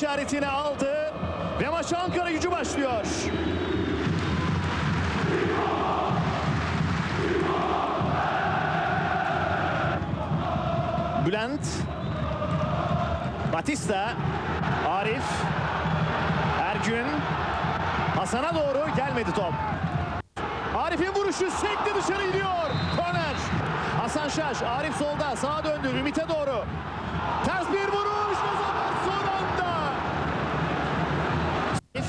işaretini aldı ve maç Ankara gücü başlıyor. Bülent Batista Arif Ergün Hasan'a doğru gelmedi top. Arif'in vuruşu sekti dışarı gidiyor. Korner. Hasan Şaş, Arif solda, sağa döndü, Ümit'e doğru. Ters bir vuruş ve zafer son anda. Arif,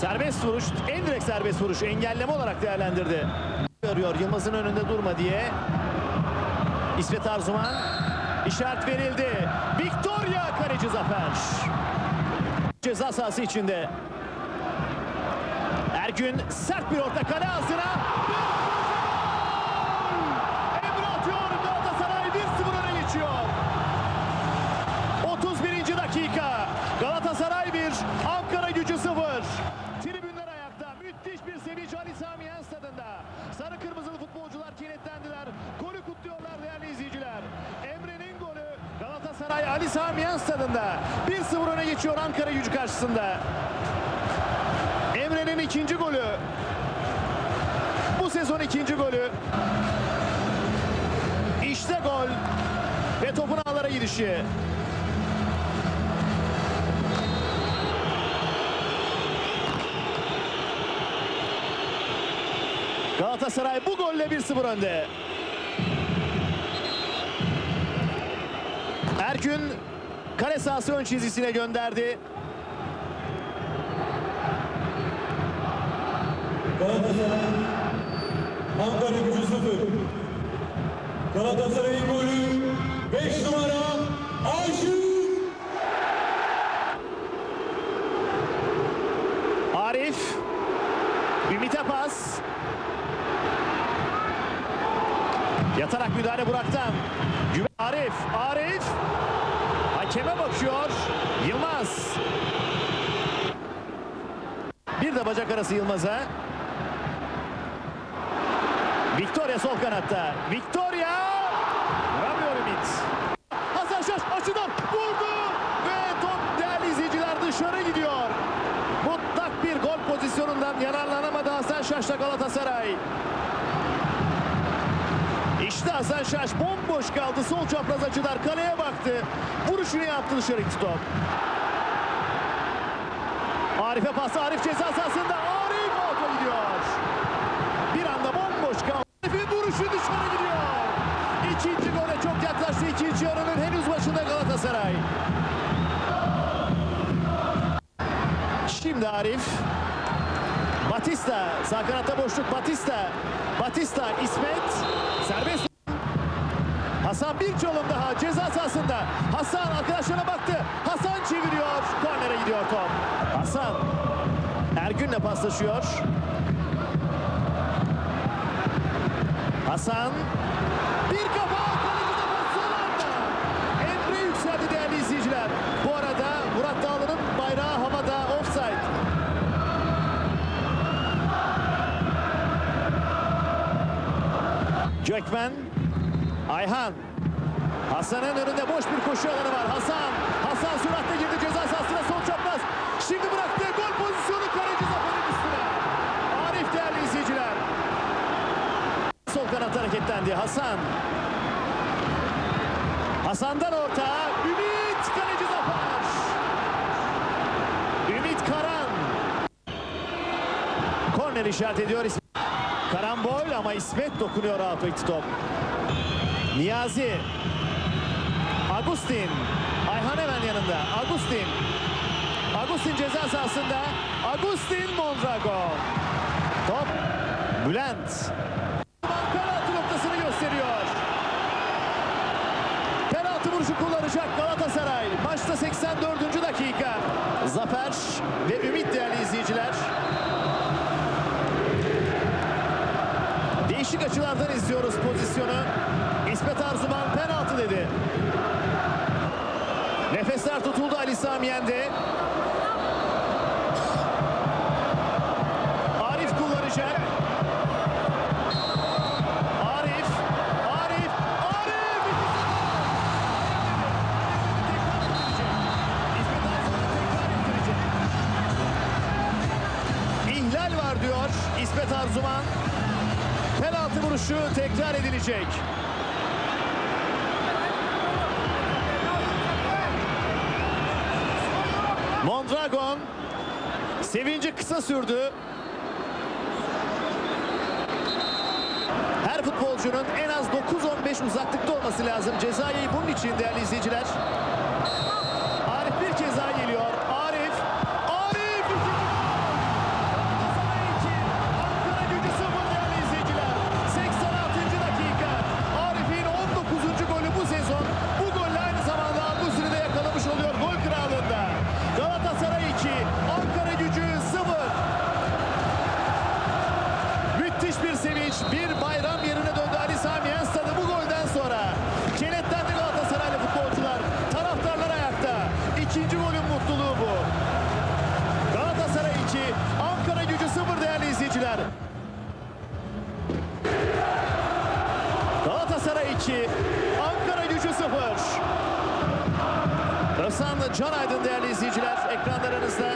Serbest vuruş, en direkt serbest vuruş engelleme olarak değerlendirdi. Arıyor Yılmaz'ın önünde durma diye. İsmet Arzuman işaret verildi. Victoria kaleci Zafer. Ceza sahası içinde. Ergün sert bir orta kale ağzına. Emre atıyor. Galatasaray 1-0 öne geçiyor. 31. dakika. Galatasaray 1, Ankara gücü 0. Tribünler ayakta. Müthiş bir sevinç Ali Sami Yen stadında. Sarı kırmızılı futbolcular kenetlendiler. Golü kutluyorlar değerli izleyiciler. Emre'nin golü Galatasaray Ali Sami Yen stadında. 1-0 öne geçiyor Ankara gücü karşısında. Emre'nin ikinci golü. Bu sezon ikinci golü. İşte gol. Ve topun ağlara gidişi. Galatasaray bu golle 1-0 önde. Erkün kale sahası ön çizgisine gönderdi. Galatasaray Ankara gücü 0. Galatasaray'ın golü 5 numara Aşık. Arif. Ümit'e pas. Yatarak müdahale Burak'tan. Arif. Arif. Hakeme bakıyor. Yılmaz. Bir de bacak arası Yılmaz'a. Victoria sol kanatta. Victoria. Vuramıyor Ümit. Hasan Şaş açıdan vurdu. Ve top değerli izleyiciler dışarı gidiyor. Mutlak bir gol pozisyonundan yararlanamadı Hasan Şaş'la Galatasaray. İşte Hasan Şaş bomboş kaldı. Sol çapraz açılar kaleye baktı. Vuruşunu yaptı dışarı gitti top. Arif'e pas. Arif ceza sahasında. Arif out'a gidiyor. Bir anda bomboş kaldı. Arif'in vuruşu dışarı gidiyor. İkinci gole çok yaklaştı. İkinci yarının henüz başında Galatasaray. Şimdi Arif. Batista. Sağ kanatta boşluk Batista. Batista. İsmet. Hasan bir çalım daha ceza sahasında. Hasan arkadaşlarına baktı. Hasan çeviriyor. Kornere gidiyor top. Hasan. Ergün'le paslaşıyor. Hasan. Bir kafa. Emre yükseldi değerli izleyiciler. Bu arada Murat Dağlı'nın bayrağı havada offside. Gökmen. Ayhan. Hasan'ın önünde boş bir koşu alanı var. Hasan. Hasan süratle girdi ceza sahasına sol çapraz. Şimdi bıraktı. Gol pozisyonu kaleci Zafer'in üstüne. Arif değerli izleyiciler. Sol kanat hareketlendi. Hasan. Hasan'dan orta. Ümit kaleci Zafer. Ümit Karan. Korner işaret ediyor İsmet. Karambol ama İsmet dokunuyor itti top. Niyazi. Agustin. Ayhan hemen yanında. Agustin. Agustin ceza sahasında. Agustin Mondrago. Top. Bülent. Penaltı noktasını gösteriyor. Penaltı vuruşu kullanacak Galatasaray. Maçta 84. dakika. Zafer ve Ümit değerli izleyiciler. Değişik açılardan izliyoruz pozisyonu. İsmet Arzuman penaltı dedi. Nefesler tutuldu Ali Sami Yen'de. Arif kullanacak. Arif. Arif. Arif. İhlal var diyor İsmet Arzuman. Penaltı vuruşu tekrar edilecek. Mondragon sevinci kısa sürdü. Her futbolcunun en az 9-15 uzaklıkta olması lazım. Cezayir'i bunun için değerli izleyiciler. 2, Ankara gücü 0. Özhan Can Aydın değerli izleyiciler ekranlarınızda